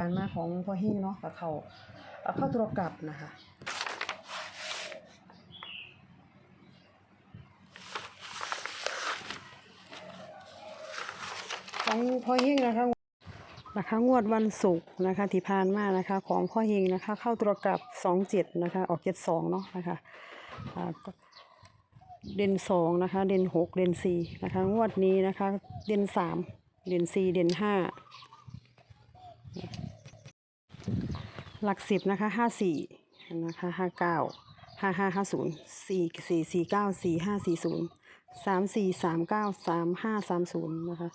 การมาของพ่อหิ้งเนาะกับเขาเอาเข้าตัวกลับนะคะของพ่อหิ้งนะคะนะคะงวดวันศุกร์นะคะที่ผ่านมานะคะ ของพ่อหิ้งนะคะ เข้าตัวกลับสองเจ็ดนะคะออกเจ็ดสองเนาะนะคะอ่าก็เด่นสองนะคะ เด่นหกเด่นสี่นะคะ งวดนี้นะคะ เด่นสามเด่นสี่เด่นห้า หลักสิบนะคะห้าสี่นะคะห้าเก้าห้าห้าห้าศูนย์สี่สี่สี่เก้าสี่ห้าสี่ศูนย์สามสี่สามเก้าสามห้าสามศูนย์นะคะ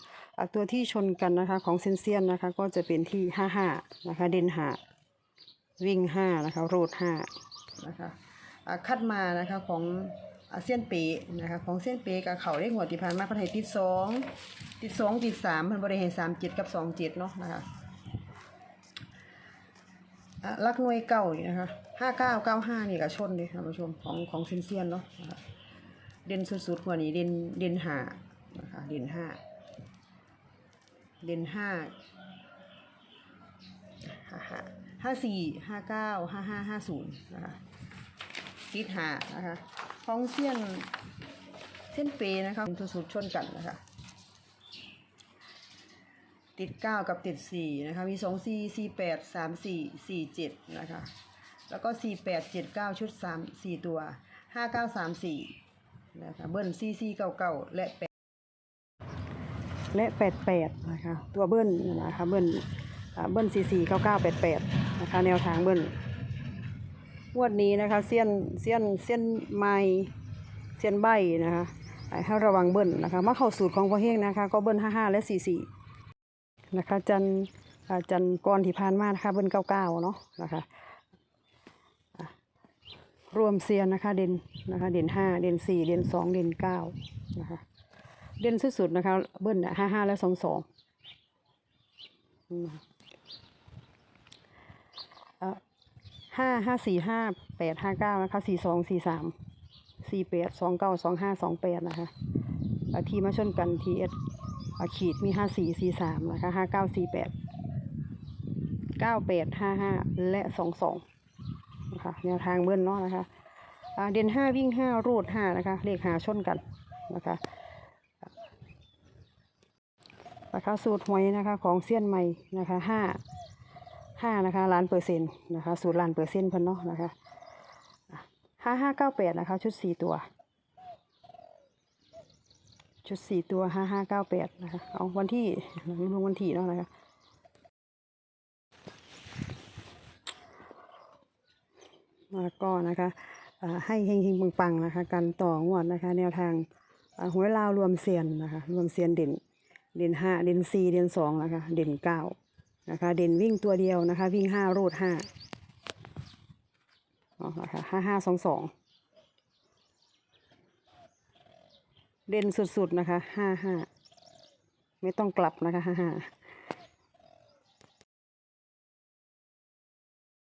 ตัวที่ชนกันนะคะของเซนเซียนนะคะก็จะเป็นที่ห้าห้านะคะเดนหาวิ่งห้านะคะโรดห้านะคะอะคัดมานะคะของอาเซียนเปนะคะของเซียนเปกับเขาได้หัวติพานมาพันให้ติดสองติดสองติดสามมันบริเหตสามเจ็ดกับสองเจ็ดเนาะนะคะ ลักหน่วยเก่านี่นะคะห้าเก้าเก้าห้านี่ก็ชนเลยท่านผู้ชมของของเซนเซียนเนาะเด่นสุดๆกว่านี้เด่นเด่นห้านะคะเด่นห้าเด่นห้าห้าห้าห้าสี่ห้าเก้าห้าห้าห้าศูนย์นะคะติดห้านะคะของเซียนเส้นเปนะคะสุดๆชนกันนะคะ ติดเก้ากับติดสี่นะคะ มีสองสี่สี่แปดสามสี่สี่เจ็ดนะคะ แล้วก็สี่แปดเจ็ดเก้าชุดสามสี่ตัวห้าเก้าสามสี่นะคะ เบิ้ลสี่สี่เก้าเก้าและแปดและแปดแปดนะคะ ตัวเบิ้ลนะคะ เบิ้ลเบิ้ลสี่สี่เก้าเก้าแปดแปดนะคะ แนวทางเบิ้ลงวดนี้นะคะเซียนเซียนเซียนไม้เซียนใบนะคะให้ระวังเบิ้ลนะคะ มาเข้าสูตรของพ่อเฮงนะคะ ก็เบิ้ลห้าห้าและสี่สี่ นะคะ จันจันก่อนที่ผ่านมานะคะเบิ้ลเก้าเก้าเนาะนะคะรวมเซียนนะคะ เด่นนะคะ เด่นห้าเด่นสี่เด่นสองเด่นเก้านะคะเด่นสุดๆนะคะ เบิ้ลห้าห้าและสองสองห้าห้าสี่ห้าแปดห้าเก้านะคะสี่สองสี่สามสี่แปดสองเก้าสองห้าสองแปดนะคะอะที่มาชนกันทีเอส อะขีดมีห้าสี่สี่สามนะคะห้าเก้าสี่แปดเก้าแปดห้าห้าและสองสองนะคะแนวทางเบิ้ลเนาะนะคะเด่นห้าวิ่งห้ารูดห้านะคะ เลขหาชนกันนะคะนะคะสูตรหวยนะคะของเซียนใหม่นะคะห้าห้านะคะล้านเปอร์เซ็นต์นะคะสูตรล้านเปอร์เซ็นต์เพิ่นเนาะนะคะห้าห้าเก้าแปดนะคะชุดสี่ตัว ชุดสี่ตัวห้าห้าเก้าแปดนะคะ เอาวันที่ลงวันที่เนาะนะคะแล้วก็นะคะให้เฮงเฮงปังๆนะคะ กันต่องวดนะคะ แนวทางอ่าหวยลาวรวมเซียนนะคะ รวมเซียนเด่น เด่นห้าเด่นสี่เด่นสองนะคะ เด่นเก้านะคะ เด่นวิ่งตัวเดียวนะคะ วิ่งห้ารูดห้าเอาละค่ะห้าห้าสองสอง เด่นสุดๆนะคะห้าห้าไม่ต้องกลับนะคะห้าห้า